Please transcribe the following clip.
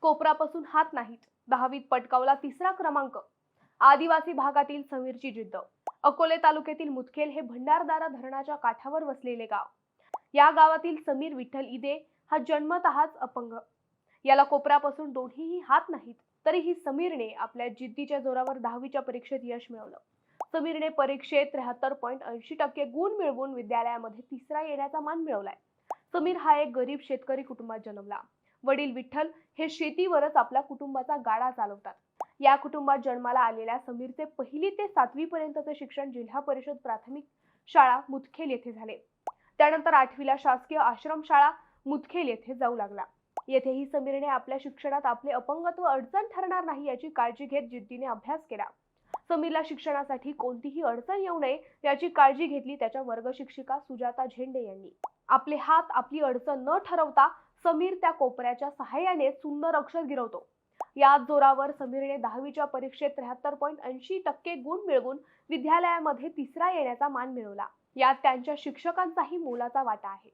कोपरापासून हात नाहीत. दहावीत पटकावला तिसरा क्रमांक. आदिवासी भागातील समीरची जिद्द. अकोले तालुक्यातील मुदखेल हे भंडारदारा धरणाच्या काठावर वसलेले गाव. या गावातील समीर विठ्ठल इदे हा जन्मतःच अपंग. याला कोपरापासून दोन्हीही हात नाहीत तरीही समीरने आपल्या जिद्दीच्या जोरावर दहावीच्या परीक्षेत यश मिळवलं. समीरने परीक्षेत त्र्याहत्तर पॉईंट ऐंशी टक्के गुण मिळवून विद्यालयामध्ये तिसरा येण्याचा मान मिळवलाय. समीर हा एक गरीब शेतकरी कुटुंबात जन्मला. वडील विठ्ठल हे शेतीवरच आपल्या कुटुंबाचा गाडा चालवतात. या कुटुंबात जन्माला आलेल्या समीरचे पहिली ते सातवी पर्यंतचे शिक्षण जिल्हा परिषद प्राथमिक शाळा मुदखेल येथे झाले. त्यानंतर आठवीला शासकीय आश्रमशाळा मुदखेल येथे जाऊ लागला. येथेही समीरने आपल्या शिक्षणात आपले अपंगत्व अडचण ठरणार नाही याची काळजी घेत जिद्दीने अभ्यास केला. समीरला शिक्षणासाठी कोणतीही अडचण येऊ नये याची काळजी घेतली त्याच्या वर्ग शिक्षिका सुजाता झेंडे यांनी. आपले हात आपली अडचण न ठरवता समीर त्या कोपऱ्याच्या सहाय्याने सुंदर अक्षर गिरवतो. याच जोरावर समीरने दहावीच्या परीक्षेत त्र्याहत्तर पॉईंट ऐंशी टक्के गुण मिळवून विद्यालयामध्ये तिसरा येण्याचा मान मिळवला. यात त्यांच्या शिक्षकांचाही मोलाचा वाटा आहे.